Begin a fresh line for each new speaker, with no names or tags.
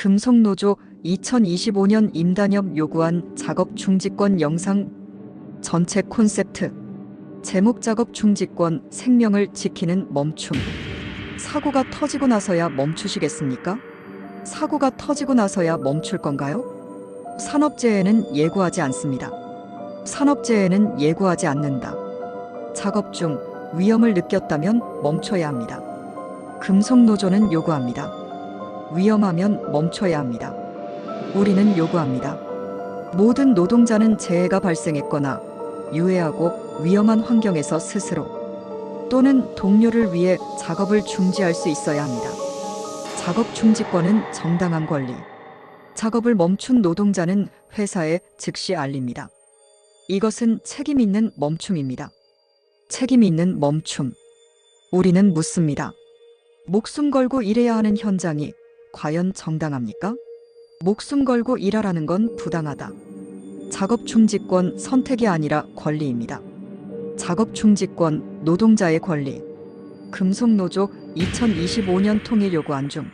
금속노조 2025년 임단협 요구한 작업 중지권 영상 전체 콘셉트 제목 작업 중지권 생명을 지키는 멈춤 사고가 터지고 나서야 멈추시겠습니까? 사고가 터지고 나서야 멈출 건가요? 산업재해는 예고하지 않습니다. 산업재해는 예고하지 않는다. 작업 중 위험을 느꼈다면 멈춰야 합니다. 금속노조는 요구합니다. 위험하면 멈춰야 합니다. 우리는 요구합니다. 모든 노동자는 재해가 발생했거나 유해하고 위험한 환경에서 스스로 또는 동료를 위해 작업을 중지할 수 있어야 합니다. 작업 중지권은 정당한 권리. 작업을 멈춘 노동자는 회사에 즉시 알립니다. 이것은 책임 있는 멈춤입니다. 책임 있는 멈춤. 우리는 묻습니다. 목숨 걸고 일해야 하는 현장이 과연 정당합니까? 목숨 걸고 일하라는 건 부당하다. 작업 중지권 선택이 아니라 권리입니다. 작업 중지권 노동자의 권리. 금속노조 2025년 통일 요구안 중